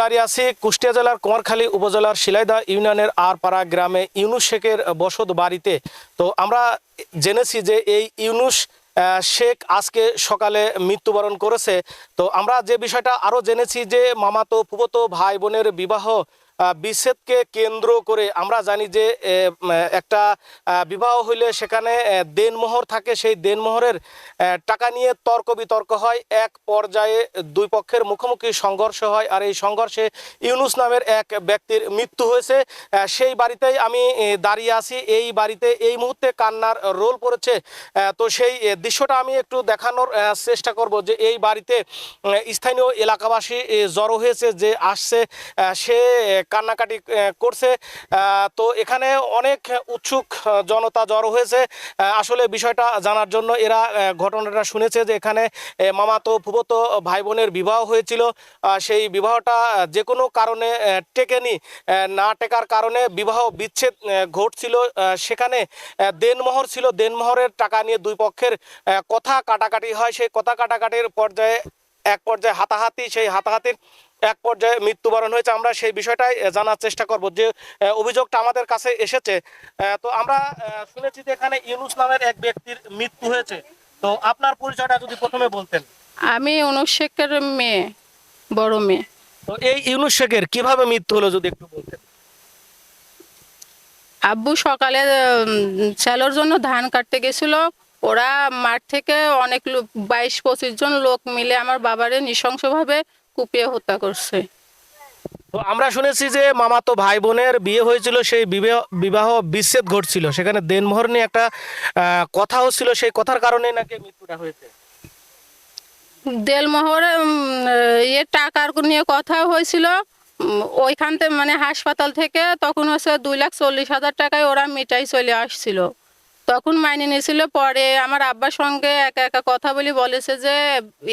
দাঁড়িয়ে আছি কুষ্টিয়া জেলার কুমারখালী উপজেলার শিলাইদা ইউনিয়নের আরপাড়া গ্রামে ইউনুস শেখের বসত বাড়িতে। তো আমরা জেনেছি যে এই ইউনুস শেখ আজকে সকালে মৃত্যুবরণ করেছে। তো আমরা যে বিষয়টা আরও জেনেছি যে মামাতো ফুবতো ভাই বোনের বিবাহ বিচ্ছেদকে কেন্দ্র করে আমরা জানি যে একটা বিবাহ হইলে সেখানে দেনমোহর থাকে। সেই দেনমোহরের টাকা নিয়ে তর্ক বিতর্ক হয়। এক পর্যায়ে দুই পক্ষের মুখোমুখি সংঘর্ষ হয়। আর এই সংঘর্ষে ইউনুস নামের এক ব্যক্তির মৃত্যু হয়েছে। সেই বাড়িতেই আমি দাঁড়িয়ে আছি। এই বাড়িতে এই মুহূর্তে কান্নার রোল পড়েছে। তো সেই দৃশ্যটা আমি একটু দেখানোর চেষ্টা করব যে এই বাড়িতে স্থানীয় এলাকাবাসী জড়ো হয়েছে যে আসছে। সে কান্নাকাটি করছে। তো এখানে অনেক উৎসুক জনতা জড়ো হয়েছে। আসলে বিষয়টা জানার জন্য এরা ঘটনাটা শুনেছে যে এখানে মামাতো, ফুফতো ভাই বোনের বিবাহ হয়েছিল। সেই বিবাহটা যে কোনো কারণে টেকেনি। না টেকার কারণে বিবাহ বিচ্ছেদ ঘটছিল। সেখানে দেনমোহর ছিল। দেনমোহরের টাকা নিয়ে দুই পক্ষের কথা কাটাকাটি হয়। সেই কথা কাটাকাটির পর্যায়ে, এক পর্যায়ে হাতাহাতি, সেই হাতাহাতির এক পর্যায়ে মৃত্যুবরণ হয়েছে। আমরা সেই বিষয়টাই জানার চেষ্টা করব যে অভিযোগটা আমাদের কাছে এসেছে। তো আমরা শুনেছি যে এখানে ইউনুস নামের এক ব্যক্তির মৃত্যু হয়েছে। তো আপনার পরিচয়টা যদি প্রথমে বলতেন। আমি অনুজ শেখের মেয়ে বড় মেয়ে। তো এই ইউনুস শেখের কীভাবে মৃত্যু হলো যদি একটু বলতেন? আব্বু সকালে উম, জন্য ধান কাটতে গেছিল। ওরা মাঠ থেকে অনেক লোক বাইশ পঁচিশ জন লোক মিলে আমার বাবারে নৃশংসভাবে কুপিয়ে হত্যা করছে। তো আমরা শুনেছি যে মামাতো ভাই বোনের বিয়ে হয়েছিল সেই বিবাহ বিচ্ছেদ ঘটছিল। সেখানে দেনমোহর নিয়ে একটা আহ, কথা হচ্ছিল সেই কথার কারণে নাকি মৃত্যুটা হয়েছে। দেলমোহরে ইয়ে টাকার নিয়ে কথা হয়েছিল। ওইখান থেকে মানে হাসপাতাল থেকে তখন হচ্ছে দুই লাখ চল্লিশ হাজার টাকায় ওরা মিটাই চলে আসছিল। তখন মাইনে নিয়েছিল। পরে আমার আব্বার সঙ্গে একা একা কথা বলি বলেছে যে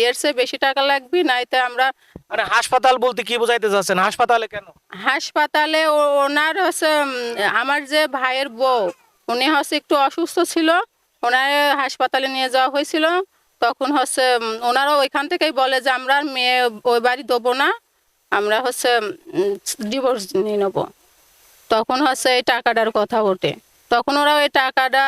এর চেয়ে বেশি টাকা লাগবে নাইতে আমরা মানে হাসপাতাল বলতে কি বোঝাইতে যাচ্ছেন হাসপাতালে কেন? হাসপাতালে ও- ওনার হচ্ছে আমার যে ভাইয়ের বউ উনি হচ্ছে একটু অসুস্থ ছিল ওনার হাসপাতালে নিয়ে যাওয়া হয়েছিল। তখন হচ্ছে ওনারা ওইখান থেকেই বলে যে আমরা মেয়ে ওই বাড়ি দেবো না আমরা হচ্ছে ডিভোর্স নিয়ে নেব। তখন হচ্ছে এই টাকাটার কথা ওঠে। তখন ওরা ওই টাকাটা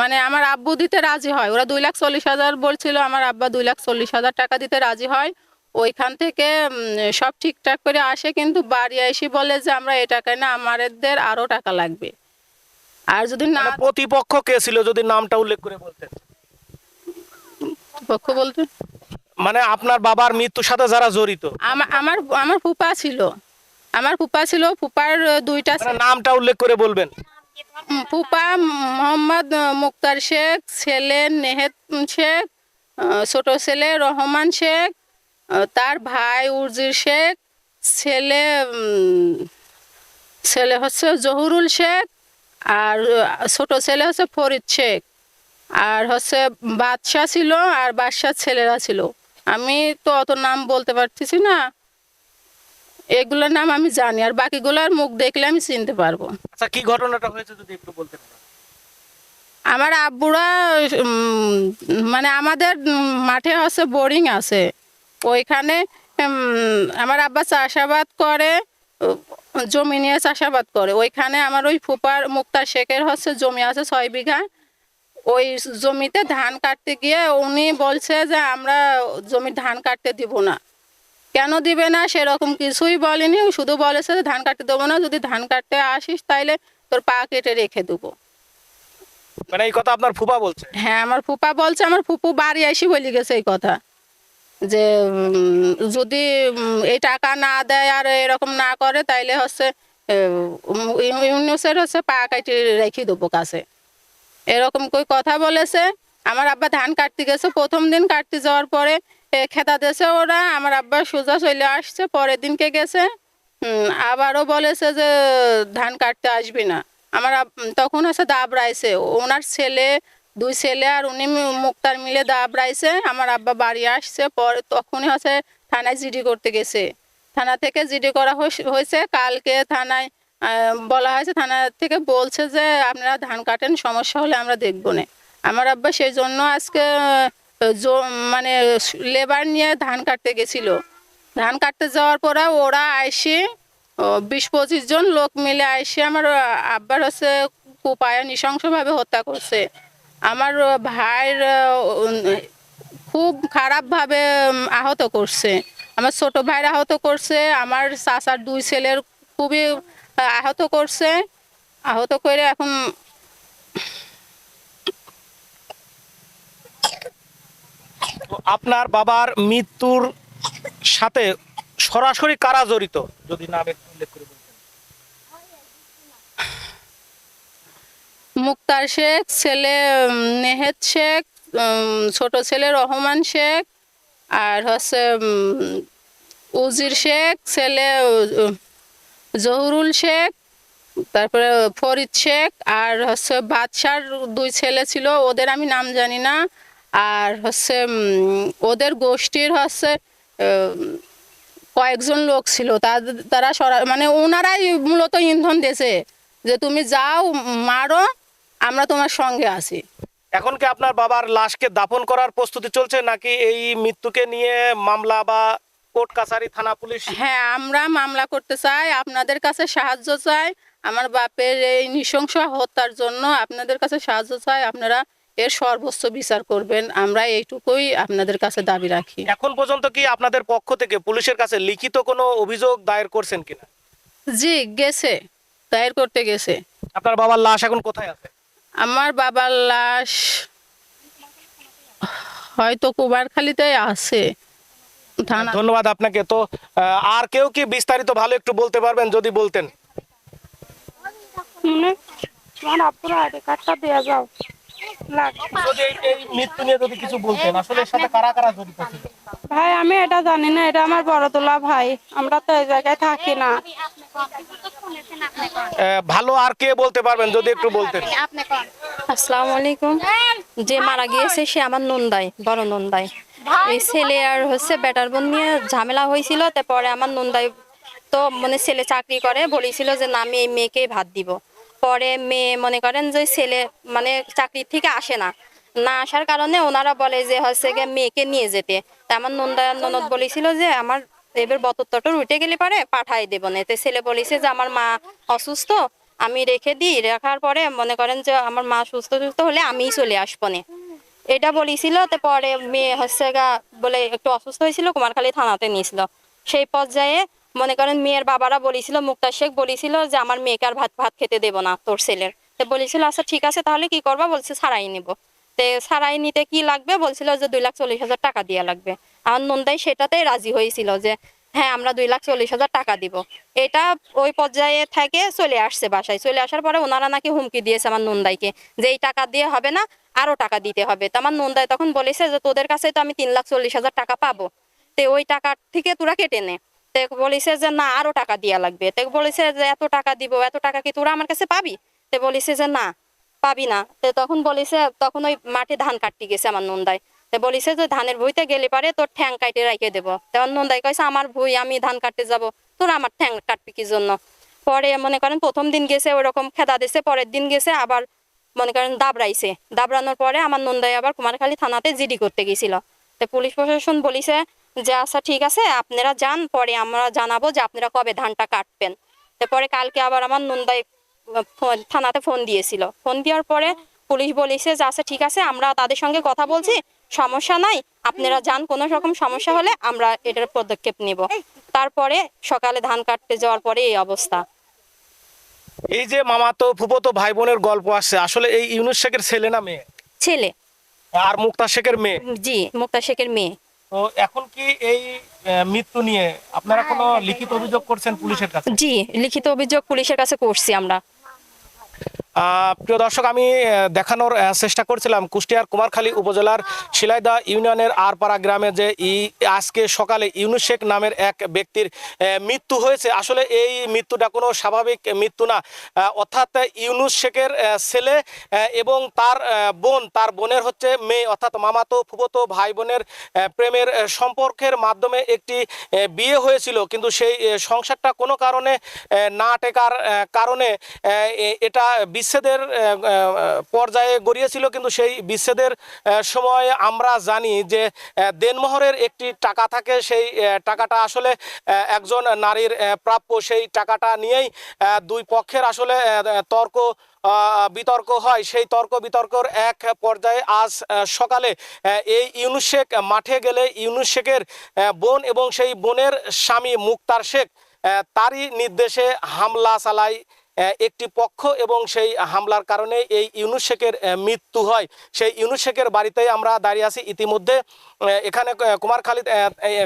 মানে আমার আব্বু দিতে রাজি হয়। ওরা দুই লাখ চল্লিশ হাজার বলছিল আমার আব্বা দুই লাখ চল্লিশ হাজার টাকা দিতে রাজি হয়। ওইখান থেকে সব ঠিকঠাক করে আসে কিন্তু বাড়ি এসে বলে যে আমরা এই টাকায় না আমাদের আরও টাকা লাগবে। আর যদি না মানে প্রতিপক্ষ কে ছিল যদি নামটা উল্লেখ করে বলতেন? পক্ষ বলতে? মানে আপনার বাবার মৃত্যুর সাথে যারা জড়িত? আমার আমার ফুপা ছিল। আমার ফুপা ছিল ফুপার দুইটা মানে নামটা উল্লেখ করে বলবেন। ফুপা মোহাম্মদ মুক্তার শেখ, ছেলে নেহেদ শেখ ছোট ছেলে রহমান শেখ তার ভাই উর্জির শেখ, ছেলে ছেলে হচ্ছে জহুরুল শেখ, আর ছোট ছেলে হচ্ছে ফরিদ শেখ, আর হচ্ছে বাদশাহ ছিল আর বাদশার ছেলেরা ছিল। আমি তো অত নাম বলতে পারতেছি না। এগুলোর নাম আমি জানি আর বাকিগুলোর মুখ দেখলে আমি চিনতে পারব। আচ্ছা কি ঘটনাটা হয়েছে যদি একটু বলতেন আমার আব্বুরা মানে আমাদের মাঠে হচ্ছে বোরিং আছে। ওইখানে আমার আব্বা চাষাবাদ করে জমি নিয়ে চাষাবাদ করে। ওইখানে আমার ওই ফুপার মুক্তার শেখের হচ্ছে জমি আছে ছয় বিঘা। ওই জমিতে ধান কাটতে গিয়ে উনি বলছে যে আমরা জমির ধান কাটতে দিব না। কেন দিবে না? সেরকম কিছুই বলেনি। শুধু বলেছে ধান কাটতে দেবো না যদি ধান কাটতে আসিস তাইলে তোর পা কেটে রেখে দেবো। মানে এই কথা আপনার ফুপা বলছে? হ্যাঁ আমার ফুপা বলছে আমার ফুপু বাড়ি আসি বলে গেছে এই কথা। যে যদি এই টাকা না দেয় আর এরকম না করে তাইলে হচ্ছে ইউনুসের হচ্ছে পা কাটি রেখে দেবো কাছে। এরকম কই কথা বলেছে। আমার আব্বা ধান কাটতে গেছে প্রথম দিন কাটতে যাওয়ার পরে খেতা দিয়েছে ওরা, আমার আব্বা সোজা চলে আসছে, পরের দিনকে গেছে। আবারও বলেছে যে ধান কাটতে আসবি না। আমার তখন হচ্ছে দাবড়াইছে। ওনার ছেলে, দুই ছেলে আর উনি মুক্তার মিলে দাবড়াইছে। আমার আব্বা বাড়ি আসছে, পরে তখনই হচ্ছে থানায় জিডি করতে গেছে। থানা থেকে জিডি করা হয়েছে- কালকে থানায় বলা হয়েছে, থানা থেকে বলছে যে আপনারা ধান কাটেন, সমস্যা হলে আমরা দেখব না। আমার আব্বা সেই জন্য আজকে মানে লেবার নিয়ে ধান কাটতে গেছিল। ধান কাটতে যাওয়ার পরে ওরা আইসে বিশ পঁচিশ জন লোক মিলে আইসে আমার আব্বার হচ্ছে কুপায় নৃশংসভাবে হত্যা করছে। আমার ভাইয়ের খুব খারাপভাবে আহত করছে। আমার ছোট ভাইয়ের আহত করছে, আমার চাচার দুই ছেলের খুবই আহত করছে। আহত করে এখন আপনার বাবার মৃত্যুর সাথে সরাসরি কারা জড়িত? যদি নাম উল্লেখ করে মুক্তার শেখ, ছেলে নেহেদ শেখ ছোট ছেলে রহমান শেখ, আর হচ্ছে উজির শেখ, ছেলে জহুরুল শেখ, তারপরে ফরিদ শেখ, আর হচ্ছে বাদশার দুই ছেলে ছিল, ওদের আমি নাম জানি না। আর হচ্ছে ওদের গোষ্ঠীর হচ্ছে কয়েকজন লোক ছিল। তারা সরা মানে ওনারাই মূলত ইন্ধন দিয়েছে যে তুমি যাও মারো আমরা তোমার সঙ্গে আছি। এখন কি আপনার বাবার লাশকে দাফন করার প্রস্তুতি চলছে নাকি এই মৃত্যুকে নিয়ে মামলা বা কোর্ট কাছারি থানা পুলিশ? হ্যাঁ আমরা মামলা করতে চাই আপনাদের কাছে সাহায্য চাই। আমার বাপের এই নৃশংস হত্যার জন্য আপনাদের কাছে সাহায্য চাই আপনারা এর সর্বোচ্চ বিচার করবেন। আমরা এইটুকুই আপনাদের কাছে দাবি রাখি। এখন পর্যন্ত কি আপনাদের পক্ষ থেকে পুলিশের কাছে লিখিত কোনো অভিযোগ দায়ের করছেন কিনা? জি গেছে। দায়ের করতে গেছে। আপনার বাবার লাশ এখন কোথায় আছে? আমার বাবার লাশ হয়তো কুবারখালিতে আছে। থানা ধন্যবাদ আপনাকে। তো আর কেউ কি বিস্তারিত ভালো একটু বলতে পারবেন যদি বলতেন? মানে আপুর আইডি কার্ডটা দিয়ে যাও। যদি এই- এই মৃত্যু নিয়ে যদি কিছু বলতেন আসলে এর সাথে কারা কারা জড়িত ছিল? ভাই আমি এটা জানি না এটা আমার বড় তোলা ভাই। আমরা তো এই জায়গায় থাকি না। ভালো আর কে বলতে পারবেন যদি একটু বলতেন? আসসালামু আলাইকুম। যে মারা গিয়েছে সে আমার নন্দাই বড় নন্দাই। এই ছেলে আর হচ্ছে বেটার বোন নিয়ে ঝামেলা হয়েছিল তারপরে আমার নন্দাই তো মানে ছেলে চাকরি করে বলেছিল যে না আমি এই মেয়েকেই ভাত দিব। পরে মেয়ে মনে করেন যে ছেলে মানে চাকরি থেকে আসে না। না আসার কারণে ওনারা বলে যে হচ্ছে গিয়ে মেয়েকে নিয়ে যেতে। তা আমার নন্দা ননদ বলেছিল যে আমার এবার বতর উঠে গেলে পারে পাঠাই দেবো না। এতে ছেলে বলেছে যে আমার মা অসুস্থ, আমি রেখে দিই। রাখার পরে মনে করেন যে আমার মা সুস্থ সুস্থ হলে আমিই চলে আসব এটা বলেছিল, তো পরে মেয়ে হচ্ছে গা বলে একটু অসুস্থ হয়েছিল, কুমারখালী থানাতে নিয়েছিল। সেই পর্যায়ে মনে করেন মেয়ের বাবারা বলেছিল মুক্তা শেখ বলেছিল যে, আমার মেয়েকে আর ভাত ভাত খেতে দেবো না তোর ছেলের। তো বলেছিল আচ্ছা ঠিক আছে, তাহলে কি করবা? বলছে, সারাই নিব। তে সারাই নিতে কি লাগবে? বলছিল যে, দুই লাখ চল্লিশ হাজার টাকা দেওয়া লাগবে। আমার নন্দাই সেটাতেই রাজি হয়েছিল যে হ্যাঁ আমরা দুই লাখ চল্লিশ হাজার টাকা দিব। এটা ওই পর্যায়ে থেকে চলে আসছে বাসায়। চলে আসার পরে ওনারা নাকি হুমকি দিয়েছে আমার নন্দাইকে যে, এই টাকা দিয়ে হবে না, আরও টাকা দিতে হবে। তো আমার নন্দাই তখন বলেছে যে, তোদের কাছে তো আমি তিন লাখ চল্লিশ হাজার টাকা পাবো। তে ওই টাকার থেকে তোরা কেটে নে। বলেছে যে, না, আরও টাকা দেওয়া লাগবে। তে বলেছে যে, এত টাকা দিব, এত টাকা কি তোরা আমার কাছে পাবি? তে বলেছে যে, না, পাবি না। তে তখন বলেছে, তখন ওই মাঠে ধান কাটতে গেছে আমার নন্দাই। তে বলেছে যে, ধানের ভুইতে গেলে পারে তোর ঠ্যাং কাটে রাখে দেবো। তেমন নন্দাই কয়েছে আমার ভুই, আমি ধান কাটতে যাব। তোর আমার ঠ্যাং কাটবি কি জন্য? পরে মনে করেন প্রথম দিন গেছে ওরকম খেদা দিছে, পরের দিন গেছে, আবার মনে করেন দাবড়াইছে। দাবড়ানোর পরে আমার নন্দাই আবার কুমারখালী থানাতে জিডি করতে গেছিল। তো পুলিশ প্রশাসন বলিছে যে আচ্ছা ঠিক আছে আপনারা যান পরে আমরা জানাব যে আপনারা কবে ধানটা কাটবেন। তারপরে কালকে আবার আমার নন্দাই থানাতে ফোন দিয়েছিল। ফোন দেওয়ার পরে পুলিশ বলেছে যে আচ্ছা ঠিক আছে আমরা তাদের সঙ্গে কথা বলছি সমস্যা নাই আপনারা যান কোনো রকম সমস্যা হলে আমরা এটার পদক্ষেপ নিব। তারপরে সকালে ধান কাটতে যাওয়ার পরে এই অবস্থা। এই যে মামাতো ফুফতো ভাই বোনের গল্প আছে আসলে এই ইউনুস শেখের ছেলে না মেয়ে? ছেলে। আর মুক্তা শেখের মেয়ে? জি মুক্তা শেখের মেয়ে। তো এখন কি এই মৃত্যু নিয়ে আপনারা কোনো লিখিত অভিযোগ করছেন পুলিশের কাছে? জি লিখিত অভিযোগ পুলিশের কাছে করছি আমরা। প্রিয় দর্শক, আমি দেখানোর চেষ্টা করছিলাম কুষ্টিয়ার কুমারখালী উপজেলার শিলাইদা ইউনিয়নের আরপাড়া গ্রামে যে ই, আজকে সকালে ইউনুস শেখ নামের এক ব্যক্তির মৃত্যু হয়েছে। আসলে এই মৃত্যুটা কোনো স্বাভাবিক মৃত্যু না। অর্থাৎ ইউনুস শেখের ছেলে এবং তার বোন, তার বোনের হচ্ছে মেয়ে, অর্থাৎ মামাতো, ফুফতো ভাই বোনের প্রেমের সম্পর্কের মাধ্যমে একটি বিয়ে হয়েছিল। কিন্তু সেই সংসারটা কোনো কারণে না টেকার কারণে এটা বিচ্ছেদের পর্যায়ে গড়িয়েছিল, কিন্তু সেই বিচ্ছেদের সময় আমরা জানি যে দেনমোহরের একটি টাকা থাকে, সেই টাকাটা আসলে একজন নারীর প্রাপ্য, সেই টাকাটা নিয়েই দুই পক্ষের আসলে তর্ক বিতর্ক হয়। সেই তর্ক বিতর্কর এক পর্যায়ে আজ সকালে এই ইউনুস শেখ মাঠে গেলে ইউনুস শেখের বোন এবং সেই বোনের স্বামী মুক্তার শেখ তারই নির্দেশে হামলা চালায়। একটি পক্ষ এবং সেই হামলার কারণে এই ইউনুস শেখের মৃত্যু হয়। সেই ইউনুস শেখের বাড়িতেই আমরা দাঁড়িয়ে আছি ইতিমধ্যে। এখানে কুমারখালী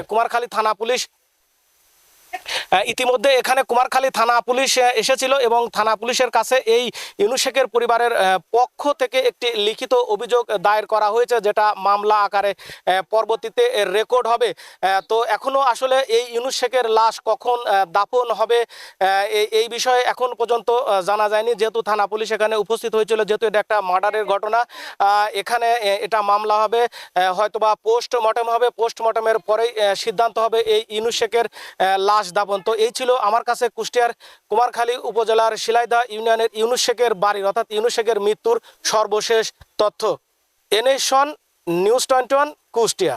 কুমারখালী থানা পুলিশ ইতিমধ্যে এখানে কুমারখালী থানা পুলিশ এসেছিল এবং থানা পুলিশের কাছে এই ইউনুশেকের পরিবারের পক্ষ থেকে একটি লিখিত অভিযোগ দায়ের করা হয়েছে যেটা মামলা আকারে পরবর্তীতে রেকর্ড হবে। তো এখনও আসলে এই ইউনশেখের লাশ কখন দাফন হবে এই বিষয়ে এখন পর্যন্ত জানা যায়নি। যেহেতু থানা পুলিশ এখানে উপস্থিত হয়েছিল যেহেতু এটা একটা মার্ডারের ঘটনা এখানে এটা মামলা হবে হয়তোবা পোস্টমর্টম হবে। পোস্টমর্টমের পরেই সিদ্ধান্ত হবে এই ইউনুস শেখের আহ, লাশ দাপন। তো এই ছিল আমার কাছে কুষ্টিয়ার কুমারখালী উপজেলার শিলাইদা ইউনিয়নের ইউনুস শেখের বাড়ির অর্থাৎ ইউনুশেকের মৃত্যুর সর্বশেষ তথ্য। এনেশন নিউজ টোয়েন্টি কুষ্টিয়া।